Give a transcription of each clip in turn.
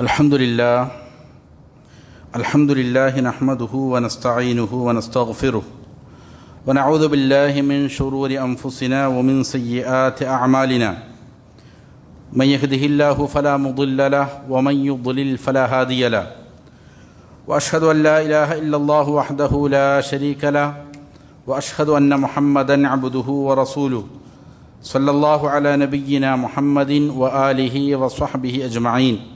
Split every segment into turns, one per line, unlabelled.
الحمد لله الحمد لله نحمده ونستعينه ونستغفره ونعوذ بالله من شرور أنفسنا ومن سيئات أعمالنا. من يهده الله فلا مضل له ومن يضلل فلا هادي له. وأشهد أن لا إله إلا الله وحده لا شريك له وأشهد أن محمدا عبده ورسوله. صلى الله على نبينا محمد وآله وصحبه أجمعين.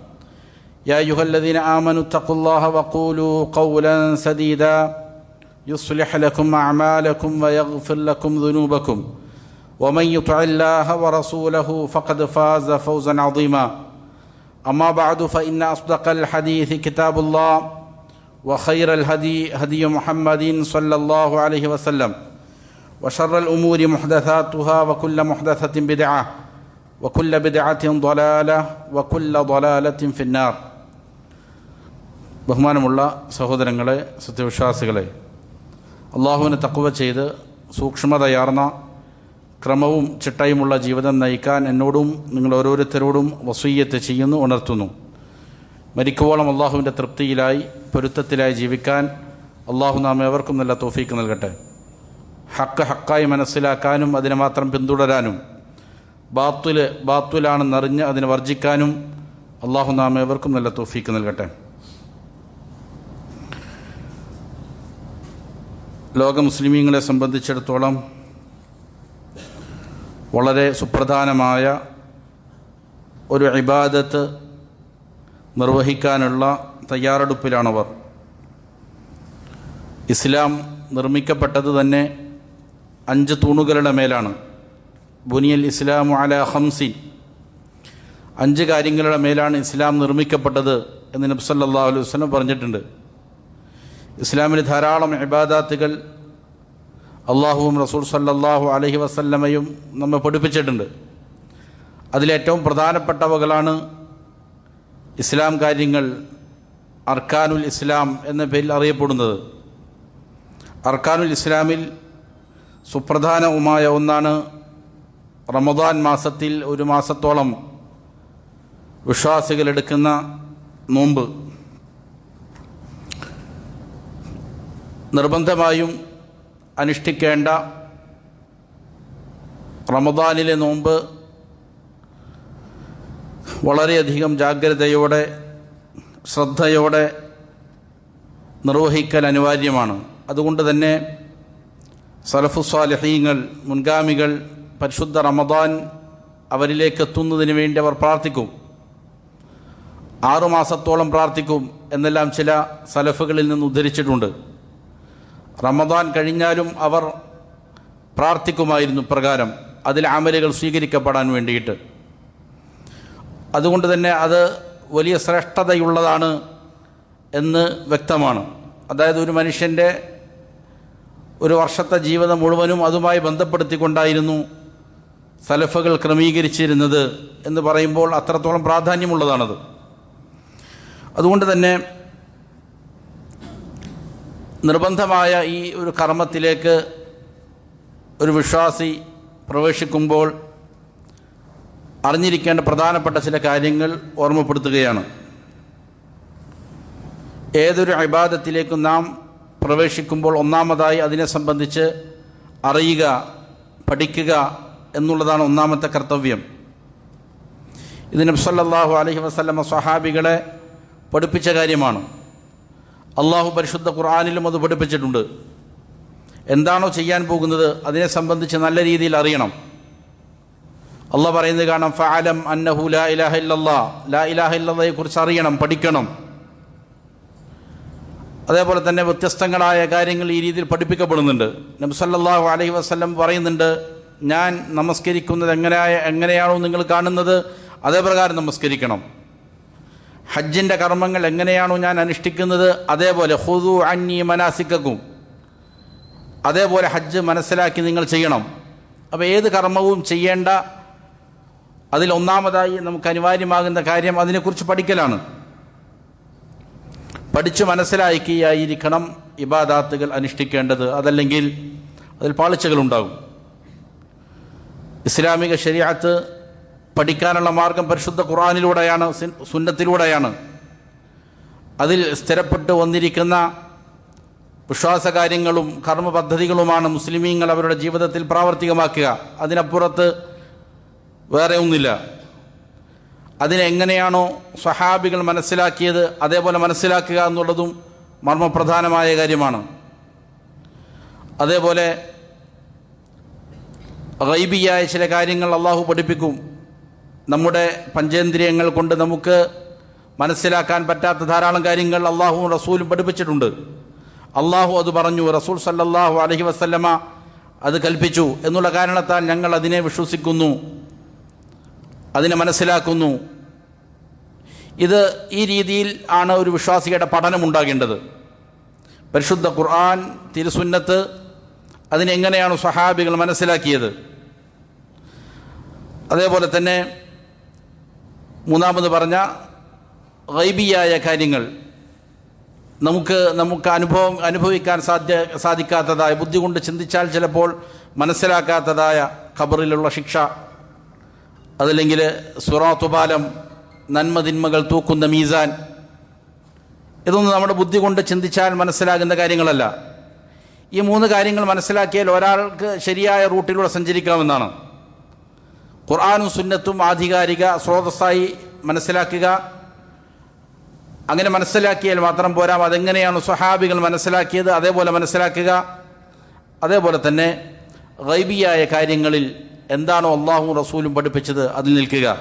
يا أيها الذين آمنوا اتقوا الله وقولوا قولا سديدا يصلح لكم أعمالكم ويغفر لكم ذنوبكم. ومن يطع الله ورسوله فقد فاز فوزا عظيما. أما بعد فإن أصدق الحديث كتاب الله وخير الهدي هدي محمد صلى الله عليه وسلم. وشر الأمور محدثاتها وكل محدثة بدعة وكل بدعة ضلالة وكل ضلالة في النار. ബഹുമാനമുള്ള സഹോദരങ്ങളെ സത്യവിശ്വാസികളെ അള്ളാഹുവിനെ തക്കുവ ചെയ്ത് സൂക്ഷ്മതയാർന്ന ക്രമവും ചിട്ടയുമുള്ള ജീവിതം നയിക്കാൻ എന്നോടും നിങ്ങൾ ഓരോരുത്തരോടും വസൂയ്യത്ത് ചെയ്യുന്നു ഉണർത്തുന്നു. മരിക്കുവോളം അള്ളാഹുവിന്റെ തൃപ്തിയിലായി പൊരുത്തത്തിലായി ജീവിക്കാൻ അള്ളാഹു നാം ഏവർക്കും നല്ല തോഫീക്ക് നൽകട്ടെ. ഹക്ക് ഹക്കായി മനസ്സിലാക്കാനും അതിനെ മാത്രം പിന്തുടരാനും ബാത്തുൽ ബാത്തുലാണെന്നറിഞ്ഞ് അതിനെ വർജിക്കാനും അള്ളാഹു നാം ഏവർക്കും നല്ല തോഫീക്ക് നൽകട്ടെ. ലോക മുസ്ലിമീങ്ങളെ സംബന്ധിച്ചിടത്തോളം വളരെ സുപ്രധാനമായ ഒരു ഇബാദത്ത് നിർവഹിക്കാനുള്ള തയ്യാറെടുപ്പിലാണവർ. ഇസ്ലാം നിർമ്മിക്കപ്പെട്ടത് തന്നെ അഞ്ച് തൂണുകളുടെ മേലാണ്. ബുനിയൽ ഇസ്ലാം അല ഹംസിൻ അഞ്ച് കാര്യങ്ങളുടെ മേലാണ് ഇസ്ലാം നിർമ്മിക്കപ്പെട്ടത് എന്ന് നബ്സല്ലാ അലൈഹി വസ്ലം പറഞ്ഞിട്ടുണ്ട്. ഇസ്ലാമിൽ ധാരാളം ഇബാദാത്തുകൾ അള്ളാഹുവും റസൂൽ സല്ലാഹു അലഹി വസല്ലമയും നമ്മെ പഠിപ്പിച്ചിട്ടുണ്ട്. അതിലേറ്റവും പ്രധാനപ്പെട്ടവകളാണ് ഇസ്ലാം കാര്യങ്ങൾ അർക്കാനുൽ ഇസ്ലാം എന്ന പേരിൽ അറിയപ്പെടുന്നത്. അർക്കാനുൽ ഇസ്ലാമിൽ സുപ്രധാനവുമായ ഒന്നാണ് റമദാൻ മാസത്തിൽ ഒരു മാസത്തോളം വിശ്വാസികൾ എടുക്കുന്ന നോമ്പ്. നിർബന്ധമായും അനുഷ്ഠിക്കേണ്ട റമദാനിലെ നോമ്പ് വളരെയധികം ജാഗ്രതയോടെ ശ്രദ്ധയോടെ നിർവഹിക്കാൻ അനിവാര്യമാണ്. അതുകൊണ്ട് തന്നെ സലഫുസ്വാലഹീങ്ങൾ മുൻഗാമികൾ പരിശുദ്ധ റമദാൻ അവരിലേക്ക് എത്തുന്നതിന് വേണ്ടി അവർ പ്രാർത്ഥിക്കും. ആറുമാസത്തോളം പ്രാർത്ഥിക്കും എന്നെല്ലാം ചില സലഫുകളിൽ നിന്ന് ഉദ്ധരിച്ചിട്ടുണ്ട്. റമദാൻ കഴിഞ്ഞാലും അവർ പ്രാർത്ഥിക്കുമായിരുന്നു പ്രകാരം അതിൽ അമലുകൾ സ്വീകരിക്കപ്പെടാൻ വേണ്ടിയിട്ട്. അതുകൊണ്ട് തന്നെ അത് വലിയ ശ്രേഷ്ഠതയുള്ളതാണ് എന്ന് വ്യക്തമാണ്. അതായത് ഒരു മനുഷ്യന്റെ ഒരു വർഷത്തെ ജീവിതം മുഴുവനും അതുമായി ബന്ധപ്പെടുത്തിക്കൊണ്ടായിരുന്നു സലഫുകൾ ക്രമീകരിച്ചിരുന്നത് എന്ന് പറയുമ്പോൾ അത്രത്തോളം പ്രാധാന്യമുള്ളതാണത്. അതുകൊണ്ട് തന്നെ നിർബന്ധമായ ഈ ഒരു കർമ്മത്തിലേക്ക് ഒരു വിശ്വാസി പ്രവേശിക്കുമ്പോൾ അറിഞ്ഞിരിക്കേണ്ട പ്രധാനപ്പെട്ട ചില കാര്യങ്ങൾ ഓർമ്മപ്പെടുത്തുകയാണ്. ഏതൊരു അബാദത്തിലേക്കും നാം പ്രവേശിക്കുമ്പോൾ ഒന്നാമതായി അതിനെ സംബന്ധിച്ച് അറിയുക പഠിക്കുക എന്നുള്ളതാണ് ഒന്നാമത്തെ കർത്തവ്യം. ഇത് നബ്സല്ലാഹു അലഹി വസ്ലമ സ്വഹാബികളെ പഠിപ്പിച്ച കാര്യമാണ്. അള്ളാഹു പരിശുദ്ധ ഖുർആാനിലും അത് പഠിപ്പിച്ചിട്ടുണ്ട്. എന്താണോ ചെയ്യാൻ പോകുന്നത് അതിനെ സംബന്ധിച്ച് നല്ല രീതിയിൽ അറിയണം. അള്ളാഹ് പറയുന്നത് കാണാം ഫാലം അന്നഹു ലാ ഇലാഹ ഇല്ലല്ലാ ലാ ഇലാഹ ഇല്ലയെ കുറിച്ച് അറിയണം പഠിക്കണം. അതേപോലെ തന്നെ വ്യത്യസ്തങ്ങളായ കാര്യങ്ങൾ ഈ രീതിയിൽ പഠിപ്പിക്കപ്പെടുന്നുണ്ട്. നബ്സല്ലാഹു അലഹി വസ്ലം പറയുന്നുണ്ട് ഞാൻ നമസ്കരിക്കുന്നത് എങ്ങനെയായ എങ്ങനെയാണോ നിങ്ങൾ കാണുന്നത് അതേപ്രകാരം നമസ്കരിക്കണം. ഹജ്ജിന്റെ കർമ്മങ്ങൾ എങ്ങനെയാണോ ഞാൻ അനുഷ്ഠിക്കുന്നത് അതേപോലെ ഹുദു അന്നി മനാസിക്കും അതേപോലെ ഹജ്ജ് മനസ്സിലാക്കി നിങ്ങൾ ചെയ്യണം. അപ്പോൾ ഏത് കർമ്മവും ചെയ്യേണ്ട. അതിൽ ഒന്നാമതായി നമുക്ക് അനിവാര്യമാകുന്ന കാര്യം അതിനെക്കുറിച്ച് പഠിക്കലാണ്. പഠിച്ചു മനസ്സിലാക്കിയായിരിക്കണം ഇബാദാത്തുകൾ അനുഷ്ഠിക്കേണ്ടത്. അതല്ലെങ്കിൽ അതിൽ പാളിച്ചകളുണ്ടാകും. ഇസ്ലാമിക ശരീഅത്ത് പഠിക്കാനുള്ള മാർഗം പരിശുദ്ധ ഖുറാനിലൂടെയാണ് സുന്നത്തിലൂടെയാണ്. അതിൽ സ്ഥിരപ്പെട്ട് വന്നിരിക്കുന്ന വിശ്വാസകാര്യങ്ങളും കർമ്മ പദ്ധതികളുമാണ് മുസ്ലിമീങ്ങൾ അവരുടെ ജീവിതത്തിൽ പ്രാവർത്തികമാക്കുക. അതിനപ്പുറത്ത് വേറെ ഒന്നില്ല അതിനെങ്ങനെയാണോ സ്വഹാബികൾ മനസ്സിലാക്കിയത് അതേപോലെ മനസ്സിലാക്കുക എന്നുള്ളതും മർമ്മപ്രധാനമായ കാര്യമാണ്. അതേപോലെ റൈബിയായ ചില കാര്യങ്ങൾ അള്ളാഹു പഠിപ്പിക്കും. നമ്മുടെ പഞ്ചേന്ദ്രിയങ്ങൾ കൊണ്ട് നമുക്ക് മനസ്സിലാക്കാൻ പറ്റാത്ത ധാരാളം കാര്യങ്ങൾ അള്ളാഹുവും റസൂലും പഠിപ്പിച്ചിട്ടുണ്ട്. അള്ളാഹു അത് പറഞ്ഞു റസൂൽ സല്ലാഹു അലഹി വസല്ലമ അത് കൽപ്പിച്ചു എന്നുള്ള കാരണത്താൽ ഞങ്ങൾ അതിനെ വിശ്വസിക്കുന്നു അതിനെ മനസ്സിലാക്കുന്നു. ഇത് ഈ രീതിയിൽ ആണ് ഒരു വിശ്വാസിയുടെ പഠനം ഉണ്ടാകേണ്ടത്. പരിശുദ്ധ ഖുർആൻ തിരുസുന്നത്ത് അതിനെങ്ങനെയാണ് സഹാബികൾ മനസ്സിലാക്കിയത്? അതേപോലെ തന്നെ മൂന്നാമത് പറഞ്ഞ റൈബിയായ കാര്യങ്ങൾ. നമുക്ക് നമുക്ക് അനുഭവം അനുഭവിക്കാൻ സാധ്യ സാധിക്കാത്തതായ ബുദ്ധി കൊണ്ട് ചിന്തിച്ചാൽ ചിലപ്പോൾ മനസ്സിലാക്കാത്തതായ ഖബറിലുള്ള ശിക്ഷ. അതല്ലെങ്കിൽ സുറാത്തുപാലം നന്മ തിന്മകൾ തൂക്കുന്ന മീസാൻ. ഇതൊന്നും നമ്മുടെ ബുദ്ധി കൊണ്ട് ചിന്തിച്ചാൽ മനസ്സിലാകുന്ന കാര്യങ്ങളല്ല. ഈ മൂന്ന് കാര്യങ്ങൾ മനസ്സിലാക്കിയാൽ ഒരാൾക്ക് ശരിയായ റൂട്ടിലൂടെ സഞ്ചരിക്കാമെന്നാണ്. ഖുർആാനും സുന്നത്തും ആധികാരിക സ്രോതസ്സായി മനസ്സിലാക്കുക. അങ്ങനെ മനസ്സിലാക്കിയാൽ മാത്രം പോരാ. അതെങ്ങനെയാണ് സ്വഹാബികൾ മനസ്സിലാക്കിയത്? അതേപോലെ മനസ്സിലാക്കുക. അതേപോലെ തന്നെ റൈബിയായ കാര്യങ്ങളിൽ എന്താണോ അള്ളാഹും റസൂലും പഠിപ്പിച്ചത് അതിൽ നിൽക്കുക.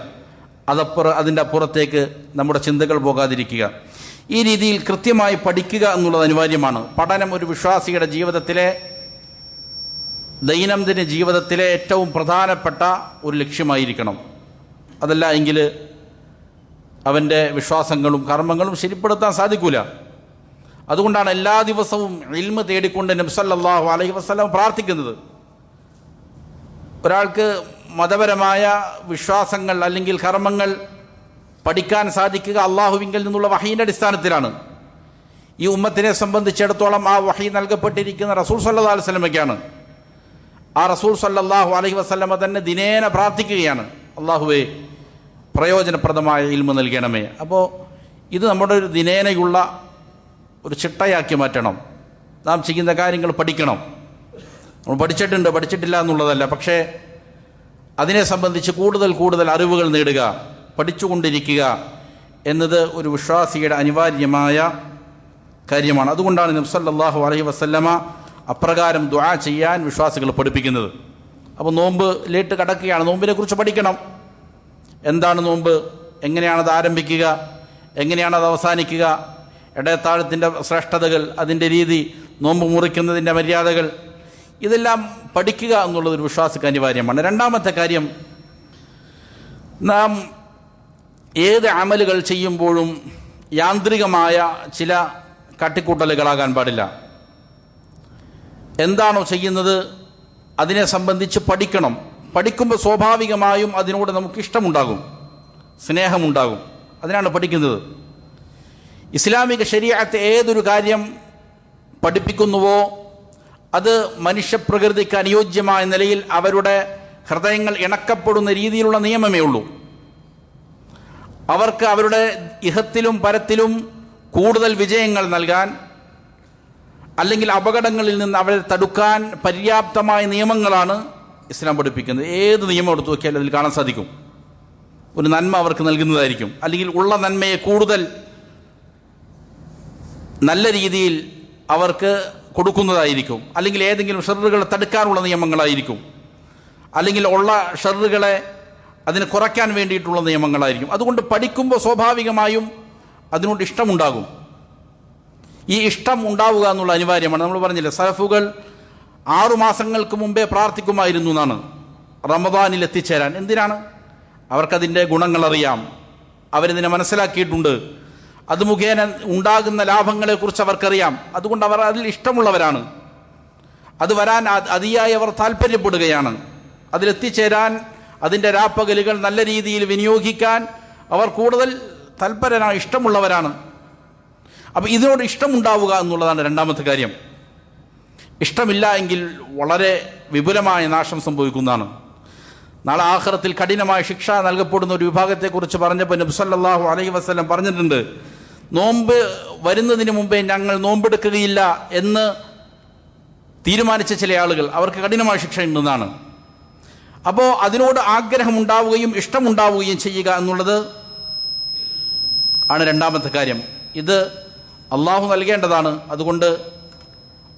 അതപ്പുറ അതിന്റെ അപ്പുറത്തേക്ക് നമ്മുടെ ചിന്തകൾ പോകാതിരിക്കുക. ഈ രീതിയിൽ കൃത്യമായി പഠിക്കുക എന്നുള്ളത് അനിവാര്യമാണ്. പഠനം ഒരു വിശ്വാസിയുടെ ജീവിതത്തിലെ ദൈനംദിന ജീവിതത്തിലെ ഏറ്റവും പ്രധാനപ്പെട്ട ഒരു ലക്ഷ്യമായിരിക്കണം. അതല്ല എങ്കിൽ അവന്റെ വിശ്വാസങ്ങളും കർമ്മങ്ങളും ശരിപ്പെടുത്താൻ സാധിക്കൂല. അതുകൊണ്ടാണ് എല്ലാ ദിവസവും ഇൽമ തേടിക്കൊണ്ട് നബ്സല്ലാഹു അലൈഹി വസ്ലം പ്രാർത്ഥിക്കുന്നത്. ഒരാൾക്ക് മതപരമായ വിശ്വാസങ്ങൾ അല്ലെങ്കിൽ കർമ്മങ്ങൾ പഠിക്കാൻ സാധിക്കുക അള്ളാഹുവിങ്കിൽ നിന്നുള്ള വഹീന്റെ അടിസ്ഥാനത്തിലാണ്. ഈ ഉമ്മത്തിനെ സംബന്ധിച്ചിടത്തോളം ആ വഹി നൽകപ്പെട്ടിരിക്കുന്ന റസൂൽ സല്ലാ വസ്ലമയ്ക്കാണ് ആ റസൂൽ സല്ലാഹു അലഹി വസ്ലമ തന്നെ ദിനേന പ്രാർത്ഥിക്കുകയാണ്. അള്ളാഹുവേ പ്രയോജനപ്രദമായ ഇൽമ നൽകണമേ. അപ്പോൾ ഇത് നമ്മുടെ ഒരു ദിനേനയുള്ള ഒരു ചിട്ടയാക്കി മാറ്റണം. നാം ചെയ്യുന്ന കാര്യങ്ങൾ പഠിക്കണം. നമ്മൾ പഠിച്ചിട്ടുണ്ട് പഠിച്ചിട്ടില്ല എന്നുള്ളതല്ല. പക്ഷേ അതിനെ സംബന്ധിച്ച് കൂടുതൽ കൂടുതൽ അറിവുകൾ നേടുക പഠിച്ചുകൊണ്ടിരിക്കുക എന്നത് ഒരു വിശ്വാസിയുടെ അനിവാര്യമായ കാര്യമാണ്. അതുകൊണ്ടാണ് നബ്സല്ലാഹു അലഹി വസല്ലമ അപ്രകാരം ദുആ ചെയ്യാൻ വിശ്വാസികൾ പഠിപ്പിക്കുന്നത്. അപ്പോൾ നോമ്പ് ലേറ്റ് കടക്കുകയാണ്. നോമ്പിനെ കുറിച്ച് പഠിക്കണം. എന്താണ് നോമ്പ്? എങ്ങനെയാണത് ആരംഭിക്കുക? എങ്ങനെയാണത് അവസാനിക്കുക? ഇടയത്താഴത്തിന്റെ ശ്രേഷ്ഠതകൾ അതിന്റെ രീതി നോമ്പ് മുറിക്കുന്നതിന്റെ മര്യാദകൾ ഇതെല്ലാം പഠിക്കുക എന്നുള്ളത് ഒരു വിശ്വാസിക്ക് അനിവാര്യമാണ്. രണ്ടാമത്തെ കാര്യം നാം ഏത് അമലുകൾ ചെയ്യുമ്പോഴും യാന്ത്രികമായ ചില കട്ടിക്കൂട്ടലുകളാകാൻ പാടില്ല. എന്താണോ ചെയ്യുന്നത് അതിനെ സംബന്ധിച്ച് പഠിക്കണം. പഠിക്കുമ്പോൾ സ്വാഭാവികമായും അതിനോട് നമുക്ക് ഇഷ്ടമുണ്ടാകും. സ്നേഹമുണ്ടാകും. അതിനാണ് പഠിക്കുന്നത്. ഇസ്ലാമിക ശരീരത്തെ ഏതൊരു കാര്യം പഠിപ്പിക്കുന്നുവോ അത് മനുഷ്യപ്രകൃതിക്ക് അനുയോജ്യമായ നിലയിൽ അവരുടെ ഹൃദയങ്ങൾ ഇണക്കപ്പെടുന്ന രീതിയിലുള്ള നിയമമേ ഉള്ളൂ. അവർക്ക് അവരുടെ ഇഹത്തിലും പരത്തിലും കൂടുതൽ വിജയങ്ങൾ നൽകാൻ അല്ലെങ്കിൽ അപകടങ്ങളിൽ നിന്ന് അവരെ തടുക്കാൻ പര്യാപ്തമായ നിയമങ്ങളാണ് ഇസ്ലാം പഠിപ്പിക്കുന്നത്. ഏത് നിയമം എടുത്തു നോക്കിയാലും അതിൽ കാണാൻ സാധിക്കും. ഒരു നന്മ അവർക്ക് നൽകുന്നതായിരിക്കും. അല്ലെങ്കിൽ ഉള്ള നന്മയെ കൂടുതൽ നല്ല രീതിയിൽ അവർക്ക് കൊടുക്കുന്നതായിരിക്കും. അല്ലെങ്കിൽ ഏതെങ്കിലും ഷെറുകളെ തടുക്കാനുള്ള നിയമങ്ങളായിരിക്കും. അല്ലെങ്കിൽ ഉള്ള ഷെറുകളെ അതിനെ കുറയ്ക്കാൻ വേണ്ടിയിട്ടുള്ള നിയമങ്ങളായിരിക്കും. അതുകൊണ്ട് പഠിക്കുമ്പോൾ സ്വാഭാവികമായും അതിനോട് ഇഷ്ടമുണ്ടാകും. ഈ ഇഷ്ടം ഉണ്ടാവുക എന്നുള്ള അനിവാര്യമാണ്. നമ്മൾ പറഞ്ഞില്ലേ സലഫുകൾ ആറു മാസങ്ങൾക്ക് മുമ്പേ പ്രാർത്ഥിക്കുമായിരുന്നു എന്നാണ്. റമദാനിൽ എത്തിച്ചേരാൻ. എന്തിനാണ്? അവർക്കതിന്റെ ഗുണങ്ങൾ അറിയാം അവരിതിനെ മനസ്സിലാക്കിയിട്ടുണ്ട്. അത് മുഖേന ഉണ്ടാകുന്ന ലാഭങ്ങളെക്കുറിച്ച് അവർക്കറിയാം. അതുകൊണ്ട് അവർ അതിൽ ഇഷ്ടമുള്ളവരാണ്. അത് വരാൻ അതിയായി അവർ താല്പര്യപ്പെടുകയാണ് അതിലെത്തിച്ചേരാൻ അതിന്റെ രാപ്പകലുകൾ നല്ല രീതിയിൽ വിനിയോഗിക്കാൻ അവർ കൂടുതൽ തൽപരനാണ് ഇഷ്ടമുള്ളവരാണ്. അപ്പോൾ ഇതിനോട് ഇഷ്ടമുണ്ടാവുക എന്നുള്ളതാണ് രണ്ടാമത്തെ കാര്യം. ഇഷ്ടമില്ല എങ്കിൽ വളരെ വിപുലമായ നാശം സംഭവിക്കുന്നതാണ്. നാളെ ആഹ്റത്തിൽ കഠിനമായ ശിക്ഷ നൽകപ്പെടുന്ന ഒരു വിഭാഗത്തെക്കുറിച്ച് പറഞ്ഞപ്പോൾ നബ്സല്ലാഹു അലൈഹി വസ്ലം പറഞ്ഞിട്ടുണ്ട് നോമ്പ് വരുന്നതിന് മുമ്പേ ഞങ്ങൾ നോമ്പെടുക്കുകയില്ല എന്ന് തീരുമാനിച്ച ചില ആളുകൾ അവർക്ക് കഠിനമായ ശിക്ഷ ഉണ്ടെന്നാണ്. അപ്പോൾ അതിനോട് ആഗ്രഹമുണ്ടാവുകയും ഇഷ്ടമുണ്ടാവുകയും ചെയ്യുക എന്നുള്ളത് ആണ് രണ്ടാമത്തെ കാര്യം. ഇത് അള്ളാഹു നൽകേണ്ടതാണ്. അതുകൊണ്ട്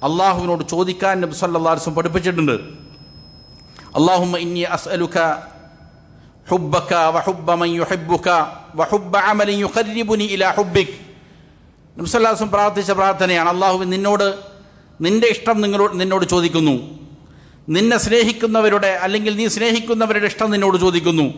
അള്ളാഹുവിനോട് ചോദിക്കാൻ നബി സല്ലാസും പഠിപ്പിച്ചിട്ടുണ്ട്. അള്ളാഹുമ്മ ഇന്നി അസ്അലുക ഹുബ്ബക വഹുബ്ബ മൻ യുഹിബ്ബുക നബി പ്രാർത്ഥിച്ച പ്രാർത്ഥനയാണ്. അള്ളാഹു നിന്നോട് നിന്റെ ഇഷ്ടം നിങ്ങളോട് നിന്നോട് ചോദിക്കുന്നു. നിന്നെ സ്നേഹിക്കുന്നവരുടെ അല്ലെങ്കിൽ നീ സ്നേഹിക്കുന്നവരുടെ ഇഷ്ടം നിന്നോട് ചോദിക്കുന്നു.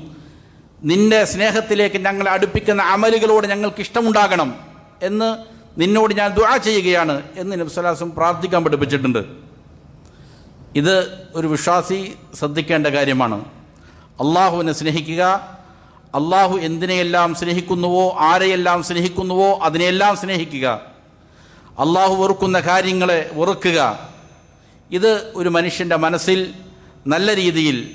നിന്റെ സ്നേഹത്തിലേക്ക് ഞങ്ങളെ അടുപ്പിക്കുന്ന അമലുകളോട് ഞങ്ങൾക്ക് ഇഷ്ടമുണ്ടാകണം എന്ന് നിന്നോട് ഞാൻ ദുആ ചെയ്യുകയാണ് എന്ന് നബ്സലാസം പ്രാർത്ഥിക്കാൻ പഠിപ്പിച്ചിട്ടുണ്ട്. ഇത് ഒരു വിശ്വാസി ശ്രദ്ധിക്കേണ്ട കാര്യമാണ്. അള്ളാഹുവിനെ സ്നേഹിക്കുക അള്ളാഹു എന്തിനെയെല്ലാം സ്നേഹിക്കുന്നുവോ ആരെയെല്ലാം സ്നേഹിക്കുന്നുവോ അതിനെയെല്ലാം സ്നേഹിക്കുക. അള്ളാഹു വെറുക്കുന്ന കാര്യങ്ങളെ വെറുക്കുക. ഇത് ഒരു മനുഷ്യന്റെ മനസ്സിൽ നല്ല രീതിയിൽ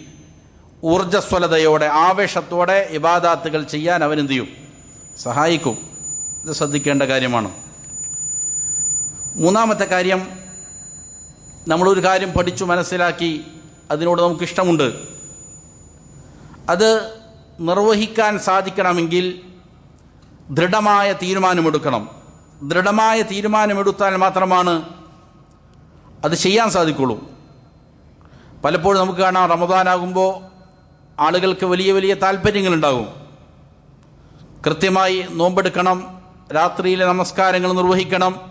ഊർജസ്വലതയോടെ ആവേശത്തോടെ ഇബാദാത്തുകൾ ചെയ്യാൻ അവനെന്ത് ചെയ്യും? സഹായിക്കും. ഇത് ശ്രദ്ധിക്കേണ്ട കാര്യമാണ്. മൂന്നാമത്തെ കാര്യം നമ്മളൊരു കാര്യം പഠിച്ചു മനസ്സിലാക്കി അതിനോട് നമുക്കിഷ്ടമുണ്ട്. അത് നിർവഹിക്കാൻ സാധിക്കണമെങ്കിൽ ദൃഢമായ തീരുമാനമെടുക്കണം. ദൃഢമായ തീരുമാനമെടുത്താൽ മാത്രമാണ് അത് ചെയ്യാൻ സാധിക്കുള്ളൂ. പലപ്പോഴും നമുക്ക് കാണാം റമദാനാകുമ്പോൾ ആളുകൾക്ക് വലിയ വലിയ താല്പര്യങ്ങളുണ്ടാകും കൃത്യമായി നോമ്പെടുക്കണം രാത്രിയിലെ നമസ്കാരങ്ങൾ നിർവഹിക്കണം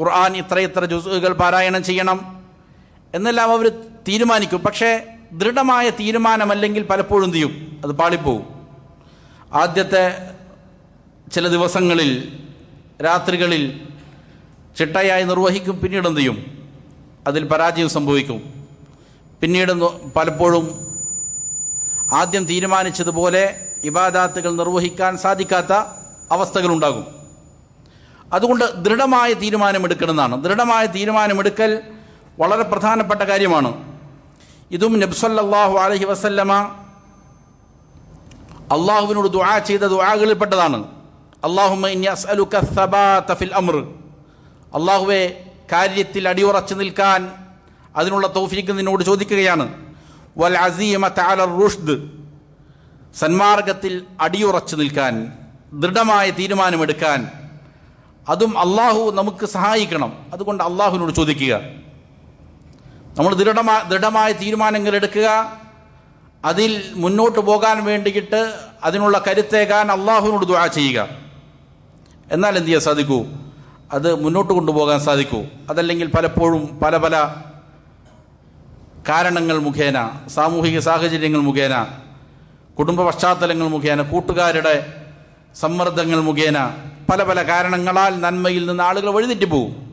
ഖുർആൻ ഇത്ര ഇത്ര ജുസുകൾ പാരായണം ചെയ്യണം എന്നെല്ലാം അവർ തീരുമാനിക്കും. പക്ഷേ ദൃഢമായ തീരുമാനമല്ലെങ്കിൽ പലപ്പോഴും ചെയ്യും? അത് പാളിപ്പോവും. ആദ്യത്തെ ചില ദിവസങ്ങളിൽ രാത്രികളിൽ ചിട്ടയായി നിർവഹിക്കും പിന്നീട് എന്ത് ചെയ്യും? അതിൽ പരാജയം സംഭവിക്കും. പിന്നീട് പലപ്പോഴും ആദ്യം തീരുമാനിച്ചതുപോലെ ഇബാദാത്തുകൾ നിർവഹിക്കാൻ സാധിക്കാത്ത അവസ്ഥകളുണ്ടാകും. അതുകൊണ്ട് ദൃഢമായ തീരുമാനമെടുക്കണമെന്നാണ്. ദൃഢമായ തീരുമാനമെടുക്കൽ വളരെ പ്രധാനപ്പെട്ട കാര്യമാണ്. ഇതും നബ്സല്ലാഹു അലഹി വസല്ലമ അള്ളാഹുവിനോട് ദുആ ചെയ്ത ദുആകളിൽപ്പെട്ടതാണ് ഫിൽ അമ്ർ അള്ളാഹുവെ കാര്യത്തിൽ അടിയുറച്ചു നിൽക്കാൻ അതിനുള്ള തൗഫീഖ് നിന്നോട് ചോദിക്കുകയാണ്. വൽ അസീമ റുഷ്ദ്. സന്മാർഗത്തിൽ അടിയുറച്ചു നിൽക്കാൻ ദൃഢമായ തീരുമാനമെടുക്കാൻ അതും അള്ളാഹു നമുക്ക് സഹായിക്കണം. അതുകൊണ്ട് അള്ളാഹുവിനോട് ചോദിക്കുക. നമ്മൾ ദൃഢമാ ദൃഢമായ തീരുമാനങ്ങൾ എടുക്കുക. അതിൽ മുന്നോട്ട് പോകാൻ വേണ്ടിയിട്ട് അതിനുള്ള കരുത്തേകാൻ അള്ളാഹുവിനോട് ദുആ ചെയ്യുക. എന്നാൽ എന്ത് ചെയ്യാൻ സാധിക്കൂ? അത് മുന്നോട്ട് കൊണ്ടുപോകാൻ സാധിക്കൂ. അതല്ലെങ്കിൽ പലപ്പോഴും പല പല കാരണങ്ങൾ മുഖേന സാമൂഹിക സാഹചര്യങ്ങൾ മുഖേന കുടുംബ പശ്ചാത്തലങ്ങൾ മുഖേന കൂട്ടുകാരുടെ സമ്മർദ്ദങ്ങൾ മുഖേന പല പല കാരണങ്ങളാൽ നന്മയിൽ നിന്ന് ആളുകൾ വഴിതെറ്റി പോകും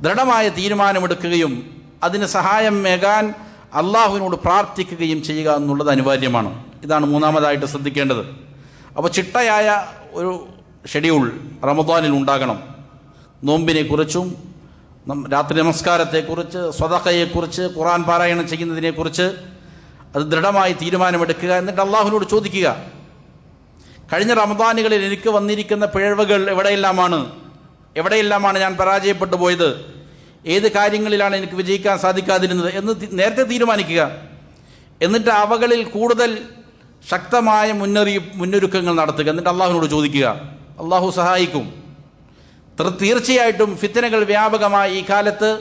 ദൃഢമായ തീരുമാനമെടുക്കുകയും അതിന് സഹായം മേകാൻ അള്ളാഹുവിനോട് പ്രാർത്ഥിക്കുകയും ചെയ്യുക എന്നുള്ളത് അനിവാര്യമാണ്. ഇതാണ് മൂന്നാമതായിട്ട് ശ്രദ്ധിക്കേണ്ടത്. അപ്പോൾ ചിട്ടയായ ഒരു ഷെഡ്യൂൾ റമദാനിൽ ഉണ്ടാകണം. നോമ്പിനെക്കുറിച്ചും രാത്രി നമസ്കാരത്തെക്കുറിച്ച് സ്വതക്കയെക്കുറിച്ച് ഖുറാൻ പാരായണം ചെയ്യുന്നതിനെക്കുറിച്ച് അത് ദൃഢമായി തീരുമാനമെടുക്കുക എന്നിട്ട് അള്ളാഹുവിനോട് ചോദിക്കുക. കഴിഞ്ഞ റമദാനുകളിൽ എനിക്ക് വന്നിരിക്കുന്ന പിഴവുകൾ എവിടെയെല്ലാമാണ്? എവിടെയെല്ലാമാണ് ഞാൻ പരാജയപ്പെട്ടു പോയത്? ഏത് കാര്യങ്ങളിലാണ് എനിക്ക് വിജയിക്കാൻ സാധിക്കാതിരുന്നത് എന്ന് നേരത്തെ തീരുമാനിക്കുക. എന്നിട്ട് അവകളിൽ കൂടുതൽ ശക്തമായ മുന്നറിയിപ്പ് മുന്നൊരുക്കങ്ങൾ നടത്തുക. എന്നിട്ട് അള്ളാഹുവിനോട് ചോദിക്കുക. അള്ളാഹു സഹായിക്കും. തീർ- തീർച്ചയായിട്ടും ഫിത്തനകൾ വ്യാപകമായി ഈ കാലത്ത്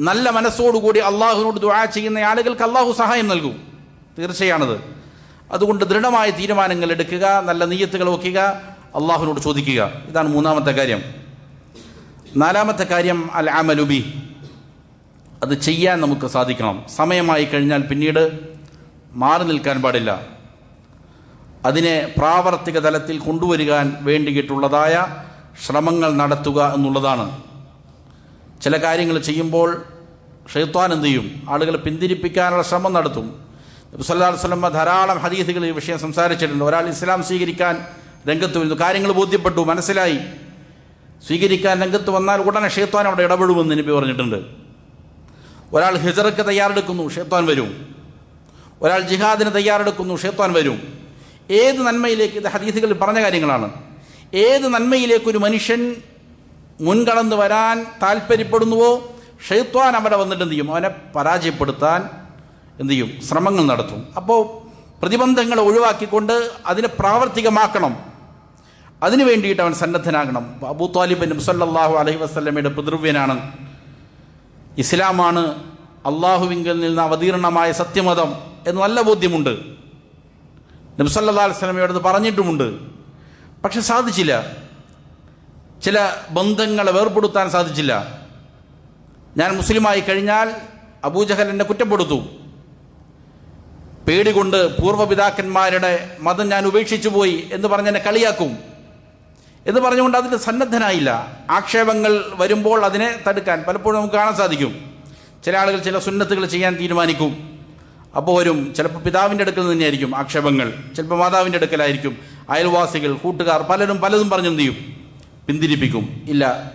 നല്ല മനസ്സോടുകൂടി അള്ളാഹുവിനോട് ദുആ ചെയ്യുന്ന ആളുകൾക്ക് അള്ളാഹു സഹായം നൽകും. തീർച്ചയാണത്. അതുകൊണ്ട് ദൃഢമായ തീരുമാനങ്ങൾ എടുക്കുക നല്ല നീയത്തുകൾ വയ്ക്കുക അള്ളാഹുവിനോട് ചോദിക്കുക. ഇതാണ് മൂന്നാമത്തെ കാര്യം. നാലാമത്തെ കാര്യം അൽ അമലുബി അത് ചെയ്യാൻ നമുക്ക് സാധിക്കണം. സമയമായി കഴിഞ്ഞാൽ പിന്നീട് മാറി നിൽക്കാൻ പാടില്ല. അതിനെ പ്രാവർത്തിക തലത്തിൽ കൊണ്ടുവരികാൻ വേണ്ടിയിട്ടുള്ളതായ ശ്രമങ്ങൾ നടത്തുക എന്നുള്ളതാണ്. ചില കാര്യങ്ങൾ ചെയ്യുമ്പോൾ ഷെയ്ത്താൻ എന്ത് ചെയ്യും? ആളുകളെ പിന്തിരിപ്പിക്കാനുള്ള ശ്രമം നടത്തും. വസല്ലം ധാരാളം ഹദീസുകൾ ഈ വിഷയം സംസാരിച്ചിട്ടുണ്ട്. ഒരാൾ ഇസ്ലാം സ്വീകരിക്കാൻ രംഗത്ത് വരുന്നു. കാര്യങ്ങൾ ബോധ്യപ്പെട്ടു മനസ്സിലായി. സ്വീകരിക്കാൻ രംഗത്ത് വന്നാൽ ഉടനെ ഷെയ്ത്താൻ അവിടെ ഇടപെടുമെന്ന് നബി പറഞ്ഞിട്ടുണ്ട്. ഒരാൾ ഹിജറക്ക് തയ്യാറെടുക്കുന്നു ഷെയ്ത്താൻ വരും. ഒരാൾ ജിഹാദിന് തയ്യാറെടുക്കുന്നു ഷെയ്ത്താൻ വരും. ഏത് നന്മയിലേക്ക് ഇത് ഹദീസുകളിൽ പറഞ്ഞ കാര്യങ്ങളാണ്? ഏത് നന്മയിലേക്ക് ഒരു മനുഷ്യൻ മുൻകടന്ന് വരാൻ താല്പര്യപ്പെടുന്നുവോ ഷെയ്ത്വാൻ അവിടെ വന്നിട്ട് ചെയ്യും? അവനെ പരാജയപ്പെടുത്താൻ എന്ത് ചെയ്യും? ശ്രമങ്ങൾ നടത്തും. അപ്പോൾ പ്രതിബന്ധങ്ങളെ ഒഴിവാക്കിക്കൊണ്ട് അതിനെ പ്രാവർത്തികമാക്കണം. അതിനു വേണ്ടിയിട്ട് അവൻ സന്നദ്ധനാകണം. അബൂ താലിബ് നബി അലഹി വസല്ലമയുടെ പിതൃവ്യനാണ്. ഇസ്ലാമാണ് അള്ളാഹുവിങ്കിൽ നിന്ന് അവതീർണമായ സത്യമതം എന്ന് നല്ല ബോധ്യമുണ്ട്. നബ്സല്ലാ വസല്ലമയോട് പറഞ്ഞിട്ടുമുണ്ട്. പക്ഷെ സാധിച്ചില്ല. ചില ബന്ധങ്ങളെ വേർപെടുത്താൻ സാധിച്ചില്ല. ഞാൻ മുസ്ലിമായി കഴിഞ്ഞാൽ അബൂജഹൽ എന്നെ കുറ്റപ്പെടുത്തു. പേടികൊണ്ട് പൂർവപിതാക്കന്മാരുടെ മതം ഞാൻ ഉപേക്ഷിച്ചു പോയി എന്ന് പറഞ്ഞ് എന്നെ കളിയാക്കും. എന്ന് പറഞ്ഞുകൊണ്ട് അതിന് സന്നദ്ധനായില്ല. ആക്ഷേപങ്ങൾ വരുമ്പോൾ അതിനെ തടുക്കാൻ പലപ്പോഴും നമുക്ക് കാണാൻ സാധിക്കും. ചില ആളുകൾ ചില സുന്നത്തുകൾ ചെയ്യാൻ തീരുമാനിക്കും. അപ്പോൾ വരും. ചിലപ്പോൾ പിതാവിന്റെ അടുക്കൽ തന്നെയായിരിക്കും ആക്ഷേപങ്ങൾ. ചിലപ്പോൾ മാതാവിന്റെ അടുക്കലായിരിക്കും. അയൽവാസികൾ കൂട്ടുകാർ പലരും പലതും പറഞ്ഞു ചെയ്യും? പിന്തിരിപ്പിക്കും. ഇല്ല.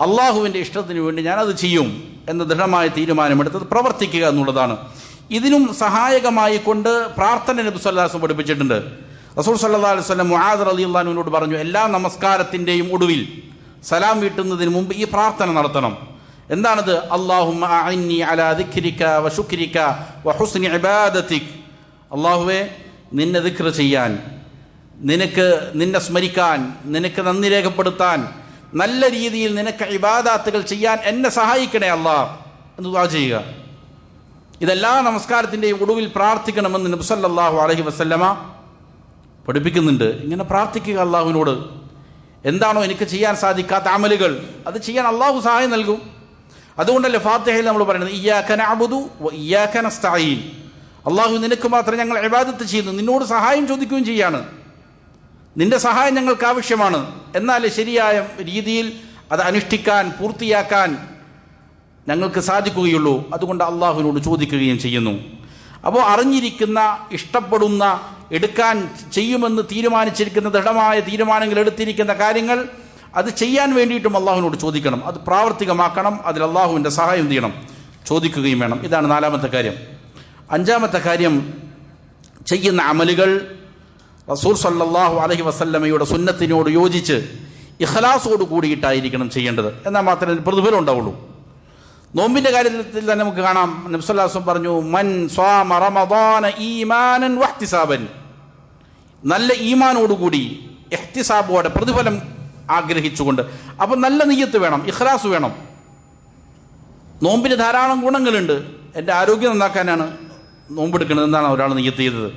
അള്ളാഹുവിന്റെ ഇഷ്ടത്തിന് വേണ്ടി ഞാനത് ചെയ്യും എന്ന ദൃഢമായ തീരുമാനമെടുത്തത് പ്രവർത്തിക്കുക എന്നുള്ളതാണ്. ഇതിനും സഹായകമായി കൊണ്ട് പ്രാർത്ഥന നബി സല്ലാസും പഠിപ്പിച്ചിട്ടുണ്ട്. റസൂൽ സല്ലാ അലൈഹി സ്വലം മുഹാദർ അലി അള്ളഹാനുവിനോട് പറഞ്ഞു എല്ലാ നമസ്കാരത്തിന്റെയും ഒടുവിൽ സലാം വീട്ടുന്നതിന് മുമ്പ് ഈ പ്രാർത്ഥന നടത്തണം. എന്താണത്? ഇബാദതിക്. അള്ളാഹുവേ നിന്നെ ദിക്ർ ചെയ്യാൻ നിനക്ക് നിന്നെ സ്മരിക്കാൻ നിനക്ക് നന്ദി രേഖപ്പെടുത്താൻ നല്ല രീതിയിൽ നിനക്ക് ഇബാദാത്തുകൾ ചെയ്യാൻ എന്നെ സഹായിക്കണേ അള്ളാഹ് എന്ന് ചെയ്യുക. ഇതെല്ലാ നമസ്കാരത്തിന്റെയും ഒടുവിൽ പ്രാർത്ഥിക്കണമെന്ന് നബ്സല്ലാഹു അലഹി വസല്ലമ പഠിപ്പിക്കുന്നുണ്ട്. ഇങ്ങനെ പ്രാർത്ഥിക്കുക അള്ളാഹുവിനോട്. എന്താണോ എനിക്ക് ചെയ്യാൻ സാധിക്കാത്ത അമലുകൾ അത് ചെയ്യാൻ അള്ളാഹു സഹായം നൽകും. അതുകൊണ്ടല്ലേ ഫാത്തിഹയിൽ നമ്മൾ പറയുന്നത് ഇയ്യാഖന അബുദു ഇയ്യാഖന സ്ഥായീൻ അള്ളാഹു നിനക്ക് മാത്രം ഞങ്ങൾ ഇബാദത്ത് ചെയ്യുന്നു നിന്നോട് സഹായം ചോദിക്കുകയും ചെയ്യാണ്. നിന്റെ സഹായം ഞങ്ങൾക്ക് ആവശ്യമാണ്. എന്നാൽ ശരിയായ രീതിയിൽ അത് അനുഷ്ഠിക്കാൻ പൂർത്തിയാക്കാൻ ഞങ്ങൾക്ക് സാധിക്കുകയുള്ളൂ. അതുകൊണ്ട് അള്ളാഹുവിനോട് ചോദിക്കുകയും ചെയ്യുന്നു. അപ്പോൾ അറിഞ്ഞിരിക്കുന്ന ഇഷ്ടപ്പെടുന്ന എടുക്കാൻ ചെയ്യുമെന്ന് തീരുമാനിച്ചിരിക്കുന്ന ദൃഢമായ തീരുമാനങ്ങൾ എടുത്തിരിക്കുന്ന കാര്യങ്ങൾ അത് ചെയ്യാൻ വേണ്ടിയിട്ടും അള്ളാഹുവിനോട് ചോദിക്കണം. അത് പ്രാവർത്തികമാക്കണം. അതിൽ അള്ളാഹുവിന്റെ സഹായം ചെയ്യണം. ചോദിക്കുകയും വേണം. ഇതാണ് നാലാമത്തെ കാര്യം. അഞ്ചാമത്തെ കാര്യം ചെയ്യുന്ന അമലുകൾ റസൂൽ സല്ലാഹു അലഹി വസല്ലമയുടെ സുന്നത്തിനോട് യോജിച്ച് ഇഖലാസോട് കൂടിയിട്ടായിരിക്കണം ചെയ്യേണ്ടത്. എന്നാൽ മാത്രമേ പ്രതിഫലം ഉണ്ടാവുള്ളൂ. നോമ്പിന്റെ കാര്യത്തിൽ തന്നെ നമുക്ക് കാണാം. നബ്സല്ലാസം പറഞ്ഞു മൻ സ്വാമ റമദാന ഈമാനൻ വഹ്തിസാബൻ. നല്ല ഈമാനോടുകൂടി എഹ്തിസാബോടെ പ്രതിഫലം ആഗ്രഹിച്ചുകൊണ്ട് അപ്പം നല്ല നെയ്യത്ത് വേണം ഇഖ്ലാസ് വേണം. നോമ്പിന് ധാരാളം ഗുണങ്ങളുണ്ട്. എന്റെ ആരോഗ്യം നന്നാക്കാനാണ് നോമ്പെടുക്കുന്നത് എന്നാണ് ഒരാൾ നെയ്യത്ത് ചെയ്തത്.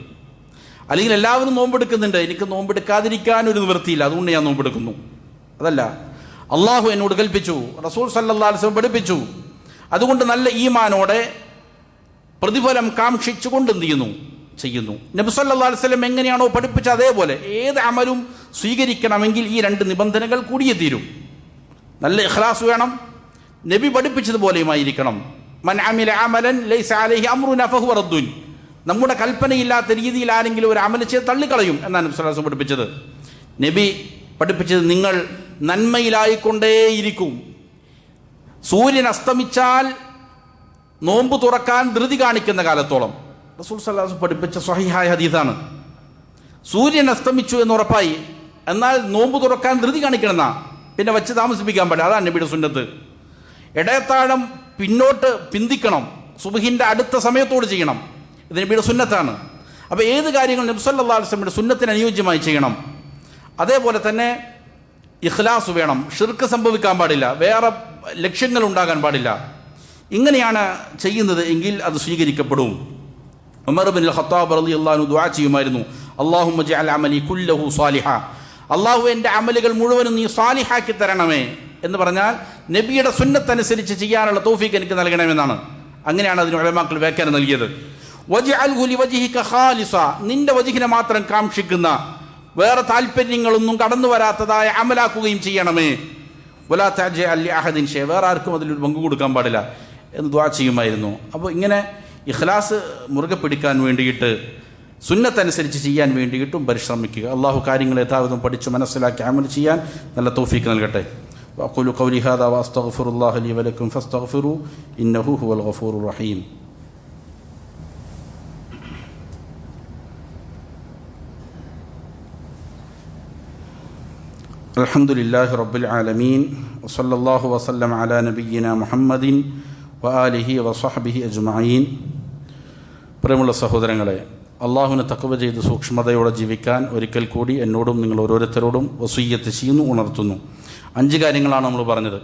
അല്ലെങ്കിൽ എല്ലാവരും നോമ്പെടുക്കുന്നുണ്ട് എനിക്ക് നോമ്പെടുക്കാതിരിക്കാൻ ഒരു നിവൃത്തിയില്ല അതുകൊണ്ട് ഞാൻ നോമ്പെടുക്കുന്നു. അതല്ല അള്ളാഹു എന്നോട് കൽപ്പിച്ചു റസൂൽ സല്ലാസ്ലം പഠിപ്പിച്ചു അതുകൊണ്ട് നല്ല ഈമാനോടെ പ്രതിഫലം കാക്ഷിച്ചുകൊണ്ട് എന്ത് ചെയ്യുന്നു? ചെയ്യുന്നു. നബി സല്ലാ അലിസ്ലം എങ്ങനെയാണോ പഠിപ്പിച്ച അതേപോലെ ഏത് അമലും സ്വീകരിക്കണമെങ്കിൽ ഈ രണ്ട് നിബന്ധനകൾ കൂടിയേ തീരും. നല്ല ഇഖ്ലാസ് വേണം. നബി പഠിപ്പിച്ചതുപോലെയുമായിരിക്കണം. മൻ അമില അമലൻ ലൈസ അലൈഹി അമ്രുൻ അഫഹു റദ്ദുൻ നമ്മുടെ കൽപ്പനയില്ലാത്ത രീതിയിൽ ആരെങ്കിലും ഒരു അമല ചെയ്ത് തള്ളിക്കളയും എന്നാണ് നബി സ്വലാസം പഠിപ്പിച്ചത്. നബി പഠിപ്പിച്ചത് നിങ്ങൾ നന്മയിലായിക്കൊണ്ടേയിരിക്കും. സൂര്യൻ അസ്തമിച്ചാൽ നോമ്പ് തുറക്കാൻ ധൃതി കാണിക്കുന്ന കാലത്തോളം. റസൂൽ സല്ലാസ് പഠിപ്പിച്ച സ്വഹിഹായ ഹദീസാണ്. സൂര്യൻ അസ്തമിച്ചു എന്ന് ഉറപ്പായി. എന്നാൽ നോമ്പ് തുറക്കാൻ ധൃതി കാണിക്കണമെന്നാ. പിന്നെ വച്ച് താമസിപ്പിക്കാൻ പാടില്ല. അതാണ് നബിയുടെ സുന്നത്ത്. ഇടയത്താഴം പിന്നോട്ട് പിന്തിക്കണം. സുബഹിന്റെ അടുത്ത സമയത്തോട് ചെയ്യണം. ഇത് നബിയുടെ സുന്നത്താണ്. അപ്പോൾ ഏത് കാര്യങ്ങൾ നബ്സല്ലാ വസ്ലമിയുടെ സുന്നത്തിന് അനുയോജ്യമായി ചെയ്യണം? അതേപോലെ തന്നെ ഇഖ്ലാസ് വേണം. ഷിർക്ക് സംഭവിക്കാൻ പാടില്ല. വേറെ ലക്ഷ്യങ്ങൾ ഉണ്ടാകാൻ പാടില്ല. ഇങ്ങനെയാണ് ചെയ്യുന്നത് എങ്കിൽ അത് സ്വീകരിക്കപ്പെടും. ഉമർ ബിൻ ഖത്താബ് റളി അള്ളാഹു ദുആ ചെയ്യുമായിരുന്നു. അള്ളാഹു ജഅൽ അമലി കുല്ലഹു സാലിഹ. അള്ളാഹു എന്റെ അമലുകൾ മുഴുവനും നീ സ്വാലിഹാക്കി തരണമേ എന്ന് പറഞ്ഞാൽ നബിയുടെ സുന്നത്തനുസരിച്ച് ചെയ്യാനുള്ള തോഫീക്ക് എനിക്ക് നൽകണമെന്നാണ്. അങ്ങനെയാണ് അതിന് ഉലമാക്കൾ വ്യാഖ്യാനം നൽകിയത്. വജ്അൽഹു ലിവജ്ഹിക ഖാലിസ. നിന്റെ വജിഹിനെ മാത്രം കാക്ഷിക്കുന്ന വേറെ താല്പര്യങ്ങളൊന്നും കടന്നു വരാത്തതായ അമലാക്കുകയും ചെയ്യണമേ വലാ തജ്അൽ ലി അഹദിൻ ഷൈ വേറെ ആർക്കും അതിലൊരു പങ്കു കൊടുക്കാൻ പാടില്ല എന്ന് ദ്വാ ചെയ്യുമായിരുന്നു അപ്പോൾ ഇങ്ങനെ ഇഖ്ലാസ് മുറുകെ പിടിക്കാൻ വേണ്ടിയിട്ട് സുന്നത്തനുസരിച്ച് ചെയ്യാൻ വേണ്ടിയിട്ടും പരിശ്രമിക്കുക അള്ളാഹു കാര്യങ്ങൾ യഥാവിധം പഠിച്ച് മനസ്സിലാക്കി അമൽ ചെയ്യാൻ നല്ല തോഫീക്ക് നൽകട്ടെ وأقول قولي هذا وأستغفر الله لي ولكم فاستغفروا إنه هو الغفور الرحيم الحمد لله رب العالمين وصلى الله وسلم على نبينا محمد وآله وصحبه أجمعين പ്രിയമുള്ള സഹോദരങ്ങളെ അള്ളാഹുവിനെ തക്കവ ചെയ്ത് സൂക്ഷ്മതയോടെ ജീവിക്കാൻ ഒരിക്കൽ കൂടി എന്നോടും നിങ്ങൾ ഓരോരുത്തരോടും വസൂയ്യത്ത് ചെയ്യുന്നു ഉണർത്തുന്നു അഞ്ച് കാര്യങ്ങളാണ് നമ്മൾ പറഞ്ഞത്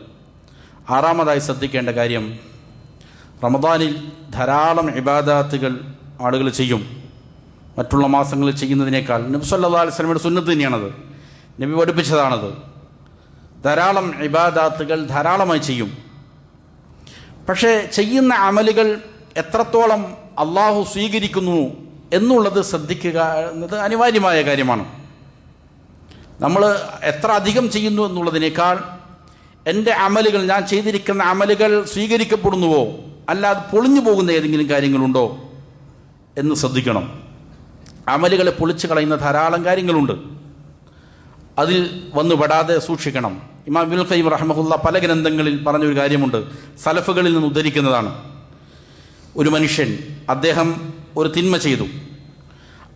ആറാമതായി ശ്രദ്ധിക്കേണ്ട കാര്യം റമദാനിൽ ധാരാളം ഇബാദാത്തുകൾ ആളുകൾ ചെയ്യും മറ്റുള്ള മാസങ്ങളിൽ ചെയ്യുന്നതിനേക്കാൾ നബി സല്ലല്ലാഹു അലൈഹി വസല്ലമയുടെ സുന്നത്ത് തന്നെയാണത് നബി പഠിപ്പിച്ചതാണത്. ധാരാളം ഇബാദാത്തുകൾ ധാരാളമായി ചെയ്യും. പക്ഷേ ചെയ്യുന്ന അമലുകൾ എത്രത്തോളം അള്ളാഹു സ്വീകരിക്കുന്നു എന്നുള്ളത് ശ്രദ്ധിക്കുക എന്നത് അനിവാര്യമായ കാര്യമാണ്. നമ്മൾ എത്ര അധികം ചെയ്യുന്നു എന്നുള്ളതിനേക്കാൾ എന്റെ അമലുകൾ ഞാൻ ചെയ്തിരിക്കുന്ന അമലുകൾ സ്വീകരിക്കപ്പെടുന്നുവോ അല്ലാതെ പൊളിഞ്ഞു പോകുന്ന ഏതെങ്കിലും കാര്യങ്ങളുണ്ടോ എന്ന് ശ്രദ്ധിക്കണം. അമലുകളെ പൊളിച്ചു കളയുന്ന ധാരാളം കാര്യങ്ങളുണ്ട്. അതിൽ വന്നു പെടാതെ സൂക്ഷിക്കണം. ഇമാം ബിൽ ഖയ്യിം പല ഗ്രന്ഥങ്ങളിൽ പറഞ്ഞൊരു കാര്യമുണ്ട്. സലഫുകളിൽ നിന്ന് ഉദ്ധരിക്കുന്നതാണ്. ഒരു മനുഷ്യൻ അദ്ദേഹം ഒരു തിന്മ ചെയ്തു.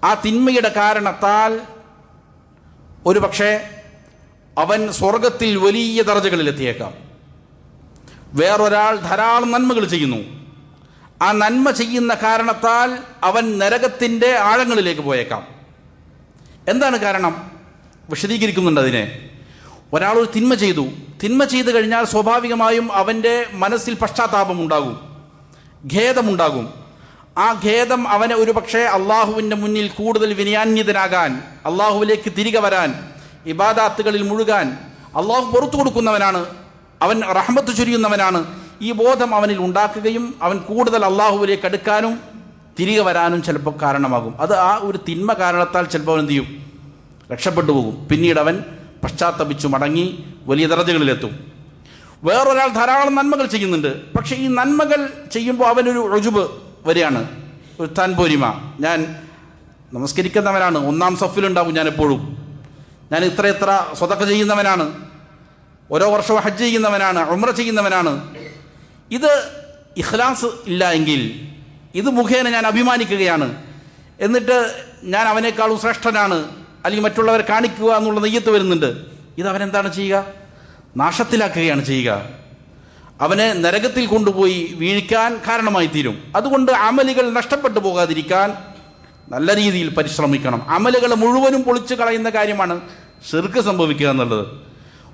ആ തിന്മയുടെ കാരണത്താൽ ഒരു പക്ഷേ അവൻ സ്വർഗത്തിൽ വലിയ ദർജകളിലെത്തിയേക്കാം വേറൊരാൾ ധാരാളം നന്മകൾ ചെയ്യുന്നു. ആ നന്മ ചെയ്യുന്ന കാരണത്താൽ അവൻ നരകത്തിന്റെ ആഴങ്ങളിലേക്ക് പോയേക്കാം. എന്താണ് കാരണം? വിശദീകരിക്കുന്നുണ്ട് അതിനെ. ഒരാൾ ഒരു തിന്മ ചെയ്തു. തിന്മ ചെയ്തു കഴിഞ്ഞാൽ സ്വാഭാവികമായും അവന്റെ മനസ്സിൽ പശ്ചാത്താപം ഉണ്ടാകും. ഖേദമുണ്ടാകും ആ ഖേദം അവനെ ഒരു പക്ഷേ അള്ളാഹുവിന്റെ മുന്നിൽ കൂടുതൽ വിനയാന്യതനാകാൻ അള്ളാഹുവിലേക്ക് തിരികെ വരാൻ ഇബാദാത്തുകളിൽ മുഴുകാൻ അള്ളാഹു പുറത്തു കൊടുക്കുന്നവനാണ് അവൻ റഹ്മത്ത് ചുരിയുന്നവനാണ് ഈ ബോധം അവനിൽ ഉണ്ടാക്കുകയും അവൻ കൂടുതൽ അള്ളാഹുവിലേക്ക് അടുക്കാനും തിരികെ വരാനും ചിലപ്പോൾ കാരണമാകും. അത് ആ ഒരു തിന്മ കാരണത്താൽ ചിലപ്പോൾ എന്ത് ചെയ്യും? രക്ഷപ്പെട്ടു പോകും. പിന്നീട് അവൻ പശ്ചാത്തപിച്ചു മടങ്ങി വലിയ ദറജകളിലെത്തും വേറൊരാൾ ധാരാളം നന്മകൾ ചെയ്യുന്നുണ്ട്. പക്ഷേ ഈ നന്മകൾ ചെയ്യുമ്പോൾ അവനൊരു റുജുബ് വരികയാണ്. ഒരു താൻപോരിമ. ഞാൻ നമസ്കരിക്കുന്നവനാണ്. ഒന്നാം സഫിലുണ്ടാവും ഞാൻ എപ്പോഴും ഞാൻ ഇത്ര ഇത്ര സ്വതക്ക ചെയ്യുന്നവനാണ്. ഓരോ വർഷവും ഹജ്ജ് ചെയ്യുന്നവനാണ് ഉമ്ര ചെയ്യുന്നവനാണ്. ഇത് ഇഖ്ലാസ് ഇല്ല എങ്കിൽ ഇത് മുഖേന ഞാൻ അഭിമാനിക്കുകയാണ്. എന്നിട്ട് ഞാൻ അവനേക്കാളും ശ്രേഷ്ഠനാണ്. അല്ലെങ്കിൽ മറ്റുള്ളവരെ കാണിക്കുക എന്നുള്ള നെയ്യത്ത് വരുന്നുണ്ട്. ഇത് അവനെന്താണ് ചെയ്യുക? നാശത്തിലാക്കുകയാണ് ചെയ്യുക. അവനെ നരകത്തിൽ കൊണ്ടുപോയി വീഴിക്കാൻ കാരണമായി തീരും. അതുകൊണ്ട് അമലുകൾ നഷ്ടപ്പെട്ടു പോകാതിരിക്കാൻ നല്ല രീതിയിൽ പരിശ്രമിക്കണം. അമലുകൾ മുഴുവനും പൊളിച്ചു കളയുന്ന കാര്യമാണ് ശിർക്ക് സംഭവിക്കുക എന്നുള്ളത്.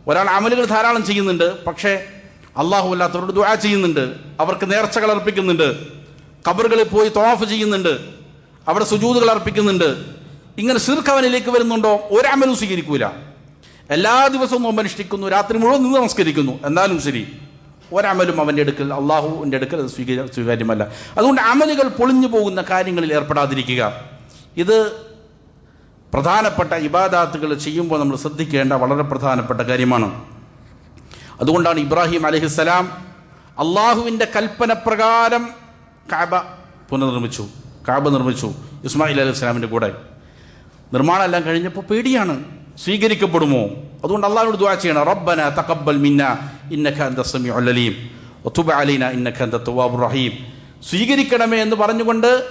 ഒരാൾ അമലുകൾ ധാരാളം ചെയ്യുന്നുണ്ട്. പക്ഷേ അള്ളാഹു അല്ലാത്തവരോട് ദുആ ചെയ്യുന്നുണ്ട്. അവർക്ക് നേർച്ചകൾ അർപ്പിക്കുന്നുണ്ട്. കബറുകളിൽ പോയി തോഫ് ചെയ്യുന്നുണ്ട്. അവിടെ സുജൂതുകൾ അർപ്പിക്കുന്നുണ്ട്. ഇങ്ങനെ ശീർഖവനിലേക്ക് വരുന്നുണ്ടോ? ഒരമലും സ്വീകരിക്കൂല. എല്ലാ ദിവസവും നോമ്പ് അനുഷ്ഠിക്കുന്നു രാത്രി മുഴുവൻ നിന്ന് നമസ്കരിക്കുന്നു. എന്നാലും ശരി ഒരമലും അവന്റെ അടുക്കൽ അള്ളാഹുവിന്റെ അടുക്കൽ അത് സ്വീകരി സ്വീകാര്യമല്ല. അതുകൊണ്ട് അമലുകൾ പൊളിഞ്ഞു പോകുന്ന കാര്യങ്ങളിൽ ഏർപ്പെടാതിരിക്കുക. ഇത് പ്രധാനപ്പെട്ട ഇബാദാത്തുകൾ ചെയ്യുമ്പോൾ നമ്മൾ ശ്രദ്ധിക്കേണ്ട വളരെ പ്രധാനപ്പെട്ട കാര്യമാണ്. അതുകൊണ്ടാണ് ഇബ്രാഹിം അലഹിസ്സലാം അള്ളാഹുവിന്റെ കൽപ്പന പ്രകാരം കാബ പുനർനിർമ്മിച്ചു കാബ നിർമ്മിച്ചു ഇസ്മായിൽ അലൈഹി സ്വലാമിന്റെ കൂടെ. നിർമ്മാണം എല്ലാം കഴിഞ്ഞപ്പോൾ പേടിയാണ്. സ്വീകരിക്കപ്പെടുമോ? അതുകൊണ്ട് അള്ളാഹിനോട് ദുആ ചെയ്യണം. റബ്ബന തഖബ്ബൽ മിന്ന ഇന്നക അന്ത സമീഉൽ അലീം. വതുബ് അലൈന അന്ത തവ്വാബുർ റഹീം. സ്വീകരിക്കണമേ എന്ന് പറഞ്ഞുകൊണ്ട്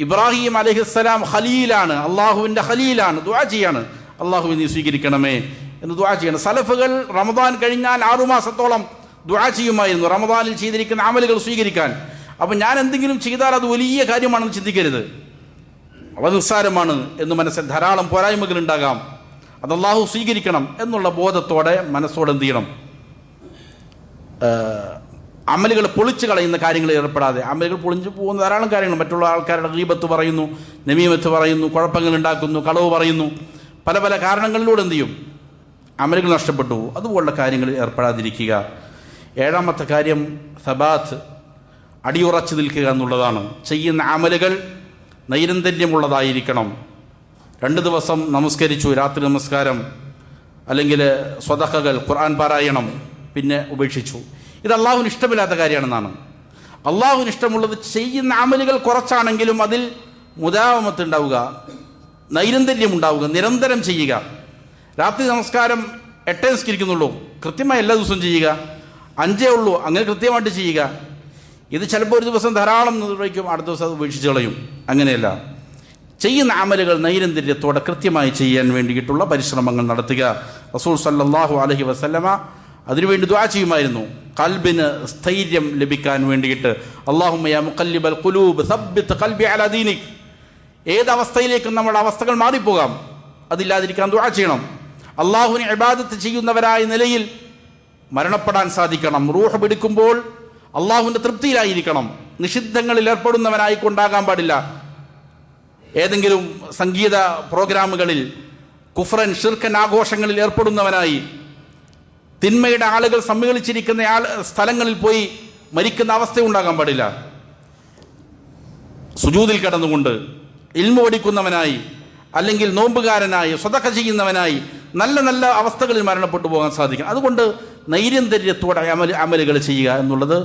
ഇബ്രാഹിം അലഹിസ്സലാം ഖലീലാണ്. അള്ളാഹുവിന്റെ ഖലീലാണ്. ദുആ ചെയ്യാണ്. അള്ളാഹു നീ സ്വീകരിക്കണമേ എന്ന് ദുആ ചെയ്യണം. സലഫുകൾ റമദാൻ കഴിഞ്ഞാൽ ആറുമാസത്തോളം ദുആ ചെയ്യുമായിരുന്നു. റമദാനിൽ ചെയ്തിരിക്കുന്ന അമലുകൾ സ്വീകരിക്കാൻ. അപ്പം ഞാൻ എന്തെങ്കിലും ചെയ്താൽ അത് വലിയ കാര്യമാണെന്ന് ചിന്തിക്കരുത്. വളരെ നിസ്സാരമാണ് എന്ന് മനസ്സിൽ ധാരാളം പോരായ്മകൾ ഉണ്ടാകാം. അത് അള്ളാഹു സ്വീകരിക്കണം എന്നുള്ള ബോധത്തോടെ മനസ്സോടെ എന്ത് ചെയ്യണം? അമലുകൾ പൊളിച്ചു കളയുന്ന കാര്യങ്ങളിൽ ഏർപ്പെടാതെ അമലുകൾ പൊളിഞ്ഞു പോകുന്ന ധാരാളം കാര്യങ്ങൾ മറ്റുള്ള ആൾക്കാരുടെ ഗീബത്ത് പറയുന്നു നമീമത്ത് പറയുന്നു കുഴപ്പങ്ങൾ ഉണ്ടാക്കുന്നു കളവ് പറയുന്നു. പല പല കാരണങ്ങളിലൂടെ എന്ത് ചെയ്യും? അമലുകൾ നഷ്ടപ്പെട്ടു. അതുപോലുള്ള കാര്യങ്ങളിൽ ഏർപ്പെടാതിരിക്കുക. ഏഴാമത്തെ കാര്യം സബാത്ത് അടിയുറച്ചു നിൽക്കുക എന്നുള്ളതാണ്. ചെയ്യുന്ന അമലുകൾ നൈരന്തര്യമുള്ളതായിരിക്കണം. രണ്ട് ദിവസം നമസ്കരിച്ചു രാത്രി നമസ്കാരം അല്ലെങ്കിൽ സ്വതഹകൾ ഖുർആൻ പാരായണം പിന്നെ ഉപേക്ഷിച്ചു. ഇത് അള്ളാഹുവിന് ഇഷ്ടമില്ലാത്ത കാര്യമാണെന്നാണ്. അള്ളാഹുവിന് ഇഷ്ടമുള്ളത് ചെയ്യുന്ന അമലുകൾ കുറച്ചാണെങ്കിലും അതിൽ മുതാവമത്ത് ഉണ്ടാവുക ഉണ്ടാവുക നിരന്തരം ചെയ്യുക. രാത്രി നമസ്കാരം എട്ടേ നിസ്കരിക്കുന്നുള്ളൂ. കൃത്യമായി എല്ലാ ദിവസവും ചെയ്യുക. അഞ്ചേ ഉള്ളൂ. അങ്ങനെ കൃത്യമായിട്ട് ചെയ്യുക. ഇത് ചിലപ്പോൾ ഒരു ദിവസം ധാരാളം നിർവഹിക്കും അടുത്ത ദിവസം അത് ഉപേക്ഷിച്ച് കളയും. അങ്ങനെയല്ല. ചെയ്യുന്ന അമലുകൾ നൈരന്തര്യത്തോടെ കൃത്യമായി ചെയ്യാൻ വേണ്ടിയിട്ടുള്ള പരിശ്രമങ്ങൾ നടത്തുക. റസൂൽ സല്ലാഹു അലഹി വസ്ലമ അതിനുവേണ്ടി ദ്വാ ചെയ്യുമായിരുന്നു. കൽബിന് സ്ഥൈര്യം ലഭിക്കാൻ വേണ്ടിയിട്ട്. അള്ളാഹുമയ ദീനിക്. ഏത് അവസ്ഥയിലേക്കും നമ്മുടെ അവസ്ഥകൾ മാറിപ്പോകാം. അതില്ലാതിരിക്കാൻ ദ്വാ ചെയ്യണം. അള്ളാഹുവിനെ ഇബാദത്ത് ചെയ്യുന്നവരായ നിലയിൽ മരണപ്പെടാൻ സാധിക്കണം. റൂഹ് പിടിക്കുമ്പോൾ അള്ളാഹുവിന്റെ തൃപ്തിയിലായിരിക്കണം. നിഷിദ്ധങ്ങളിൽ ഏർപ്പെടുന്നവനായിക്കൊണ്ടാകാൻ പാടില്ല. ഏതെങ്കിലും സംഗീത പ്രോഗ്രാമുകളിൽ കുഫ്രൻ ഷിർക്കൻ ആഘോഷങ്ങളിൽ ഏർപ്പെടുന്നവനായി തിന്മയുടെ ആളുകൾ സമ്മേളിച്ചിരിക്കുന്ന ആൾ സ്ഥലങ്ങളിൽ പോയി മരിക്കുന്ന അവസ്ഥ ഉണ്ടാകാൻ പാടില്ല. സുജൂതിൽ കിടന്നുകൊണ്ട് ഇൽമ ഓടിക്കുന്നവനായി അല്ലെങ്കിൽ നോമ്പുകാരനായി സ്വതക്ക ചെയ്യുന്നവനായി നല്ല നല്ല അവസ്ഥകളിൽ മരണപ്പെട്ടു പോകാൻ സാധിക്കും. അതുകൊണ്ട് നൈരന്തര്യത്തോടെ അമൽ അമലുകൾ ചെയ്യുക എന്നുള്ളത്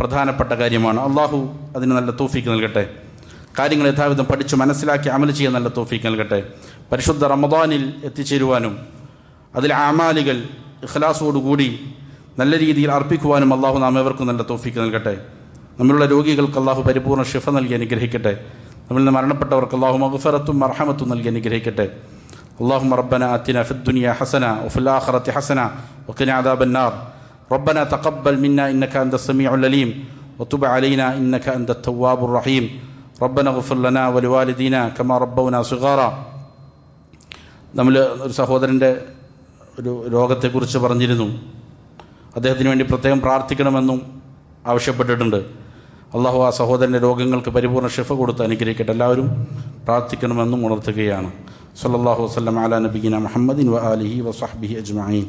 പ്രധാനപ്പെട്ട കാര്യമാണ് അള്ളാഹു അതിന് നല്ല തോഫീക്ക് നൽകട്ടെ കാര്യങ്ങൾ യഥാവിധം പഠിച്ച് മനസ്സിലാക്കി അമൽ ചെയ്യാൻ നല്ല തോഫീക്ക് നൽകട്ടെ പരിശുദ്ധ റമദാനിൽ എത്തിച്ചേരുവാനും അതിൽ ആമാലികൾ ഇഖ്ലാസോടുകൂടി നല്ല രീതിയിൽ അർപ്പിക്കുവാനും അള്ളാഹു നാം ഏവർക്കും നല്ല തോഫീക്ക് നൽകട്ടെ നമ്മളുടെ രോഗികൾക്ക് അള്ളാഹു പരിപൂർണ്ണ ഷിഫ നൽകി അനുഗ്രഹിക്കട്ടെ നമ്മളിൽ നിന്ന് മരണപ്പെട്ടവർക്ക് അള്ളാഹു മഗ്ഫറത്തും മർഹമത്തും നൽകി അനുഗ്രഹിക്കട്ടെ اللهم ربنا آتنا في الدنيا حسنة وفي الآخرة حسنة وقنا عذاب النار ربنا تقبل منا إنك أنت السميع العليم وتب علينا إنك أنت التواب الرحيم ربنا اغفر لنا ولوالدينا كما ربونا صغارا നമ്മൾ ഒരു സഹോദരൻ്റെ ഒരു രോഗത്തെക്കുറിച്ച് പറഞ്ഞിരുന്നു അദ്ദേഹത്തിന് വേണ്ടി പ്രത്യേകം പ്രാർത്ഥിക്കണമെന്നും ആവശ്യപ്പെട്ടിട്ടുണ്ട് അള്ളാഹു ആ സഹോദരൻ്റെ രോഗങ്ങൾക്ക് പരിപൂർണ്ണ ഷിഫ കൊടുത്ത് അനുഗ്രഹിക്കട്ടെ എല്ലാവരും പ്രാർത്ഥിക്കണമെന്നും ഉണർത്തുകയാണ് സല്ലല്ലാഹു വസല്ലം അലാ നബിഗിന മുഹമ്മദിൻ വ ആലിഹി വസഹ്ബിഹി അജ്മഈൻ